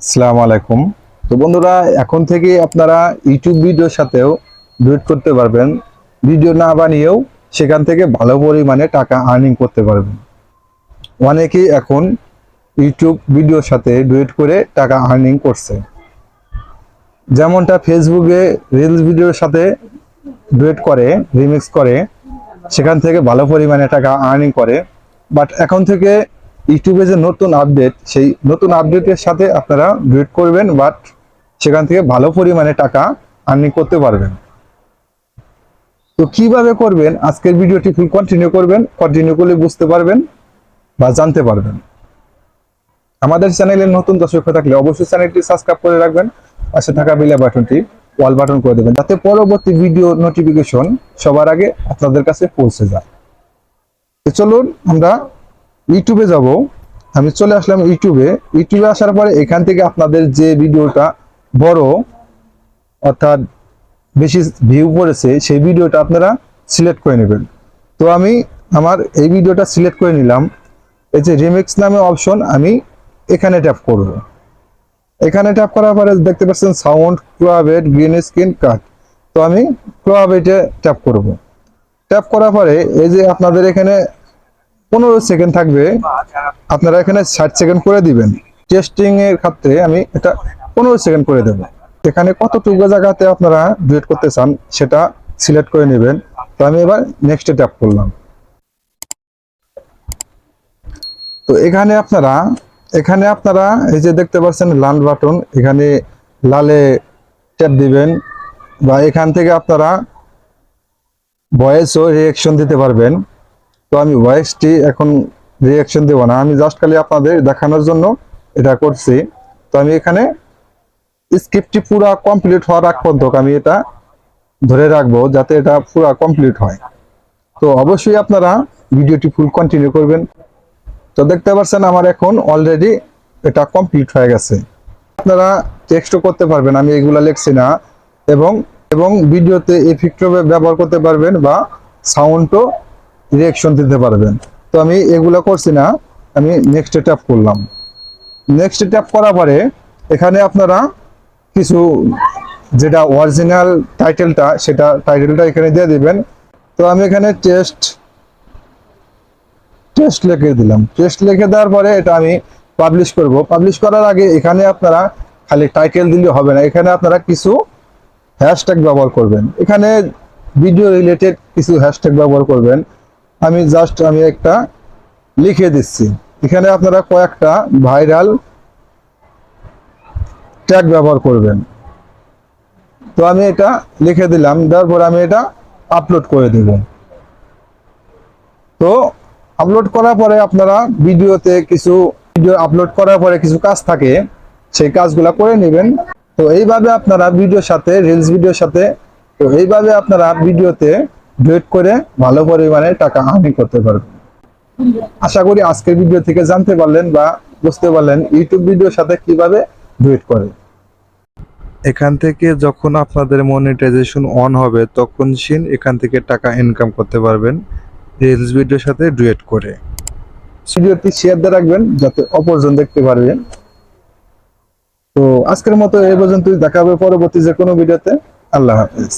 আসসালামু আলাইকুম। তো বন্ধুরা, এখন থেকে আপনারা ইউটিউব ভিডিওর সাথেও ডুয়েট করতে পারবেন। ভিডিও না বানিয়েও সেখান থেকে ভালো পরিমাণে টাকা আর্নিং করতে পারবেন। অনেকেই এখন ইউটিউব ভিডিওর সাথে ডুয়েট করে টাকা আর্নিং করছে। যেমনটা ফেসবুকে রিলস ভিডিওর সাথে ডুয়েট করে রিমিক্স করে, সেখান থেকে ভালো পরিমাণে টাকা আর্নিং করে। বাট এখন থেকে ইউটিউবে যে নতুন আপডেট সেই নতুন আপডেটের সাথে আপনারা ডুয়েট করবেন বাট সেখান থেকে ভালো পরিমাণে টাকা আর্নিং করতে পারবেন। তো কীভাবে করবেন? আজকের ভিডিওটি ফুল কন্টিনিউ করবেন কন্টিনিউ করলে বুঝতে পারবেন বা জানতে পারবেন। আমাদের চ্যানেলের নতুন দর্শক থাকলে অবশ্যই চ্যানেলটি সাবস্ক্রাইব করে রাখবেন, পাশে থাকা বেলা বাটনটি ওয়াল বাটন করে দেবেন, যাতে পরবর্তী ভিডিও নোটিফিকেশন সবার আগে আপনাদের কাছে পৌঁছে যায়। চলুন আমরা ইউটিউবে যাব। আমি চলে আসলাম ইউটিউবে ইউটিউবে আসার পরে এখান থেকে আপনাদের যে ভিডিওটা বড়, অর্থাৎ বেশি ভিউ পড়েছে, সেই ভিডিওটা আপনারা সিলেক্ট করে নেবেন। তো আমি আমার এই ভিডিওটা সিলেক্ট করে নিলাম। এই যে রিমিক্স নামে অপশন আমি এখানে ট্যাপ করব। এখানে ট্যাপ করার পরে দেখতে পাচ্ছেন সাউন্ড ক্লোয়াবেট গ্রিন স্ক্রিন কাট তো আমি ক্লোয়াবেটে ট্যাপ করব। ট্যাপ করার পরে এই যে আপনাদের এখানে পনেরো সেকেন্ড থাকবে। আপনারা এখানে ষাট সেকেন্ড করে দিবেন। টেস্টিং এর ক্ষেত্রে আমি এটা পনেরো সেকেন্ড করে দেবো। এখানে কতটুকু জায়গাতে আপনারা ডুয়েট করতে চান সেটা সিলেক্ট করে নেবেন। তো আমি এবার নেক্সটে ট্যাপ করলাম। তো এখানে আপনারা এখানে আপনারা এই যে দেখতে পাচ্ছেন লাল বাটন এখানে লালে ট্যাপ দিবেন বা এখান থেকে আপনারা ভয়েসও রিয়েকশন দিতে পারবেন। আমি ভয়েসটি এখন রিয়াকশন দেবো না। আমি জাস্ট খালি আপনাদের দেখানোর জন্য এটা করছি। তো আমি এখানে স্ক্রিপ্টটি পুরো কমপ্লিট হওয়ার আগ পর্যন্ত আমি এটা ধরে রাখব যাতে এটা পুরো কমপ্লিট হয়। তো অবশ্যই আপনারা ভিডিওটি ফুল কন্টিনিউ করবেন। তো দেখতে পাচ্ছেন আমার এখন অলরেডি এটা কমপ্লিট হয়ে গেছে। আপনারা টেক্সটও করতে পারবেন, আমি এগুলা লিখছি না। এবং এবং ভিডিওতে এফেক্টও ব্যবহার করতে পারবেন বা সাউন্ডও রিয়াকশন দিতে পারবেন। তো আমি এগুলো করছি না, আমি নেক্সট ট্যাপ করলাম। নেক্সট ট্যাপ করার পরে এখানে আপনারা কিছু যেটা অরিজিনাল টাইটেলটা সেটা টাইটেলটা এখানে দিয়ে দিবেন। তো আমি এখানে টেস্ট টেস্ট লিখে দিলাম। টেস্ট লিখে দেওয়ার পরে এটা আমি পাবলিশ করব। পাবলিশ করার আগে এখানে আপনারা খালি টাইটেল দিলে হবে না। এখানে আপনারা কিছু হ্যাশট্যাগ ব্যবহার করবেন। এখানে ভিডিও রিলেটেড কিছু হ্যাশট্যাগ ব্যবহার করবেন। আমি জাস্ট আমি একটা লিখে দিচ্ছি। এখানে আপনারা কয়েকটা ভাইরাল ট্যাগ ব্যবহার করবেন। তো আমি এটা লিখে দিলাম দেওয়ার পর আমি এটা আপলোড করে দেব। তো আপলোড করার পরে আপনারা ভিডিওতে কিছু ভিডিও আপলোড করার পরে কিছু কাজ থাকে, সেই কাজগুলো করে নেবেন। তো এইভাবে আপনারা ভিডিওর সাথে রিলস ভিডিওর সাথে, তো এইভাবে আপনারা ভিডিওতে ডুয়েট করে ভালো পরিমাণে টাকা আর্নিং করতে পারবেন। আশা করি আজকের ভিডিও থেকে জানতে পারলেন বা বুঝতে পারলেন ইউটিউব ভিডিওর সাথে কীভাবে ডুয়েট করে। এখান থেকে যখন আপনাদের মনিটাইজেশন অন হবে, তখন সিন এখান থেকে টাকা ইনকাম করতে পারবেন। রিলস ভিডিওর সাথে ডুয়েট করে। ভিডিওটি শেয়ার দিয়ে রাখবেন, যাতে অপরজন দেখতে পারবে। তো আজকের মতো এই পর্যন্তই। দেখা হবে পরবর্তী যে কোনো ভিডিওতে আল্লাহ হাফেজ।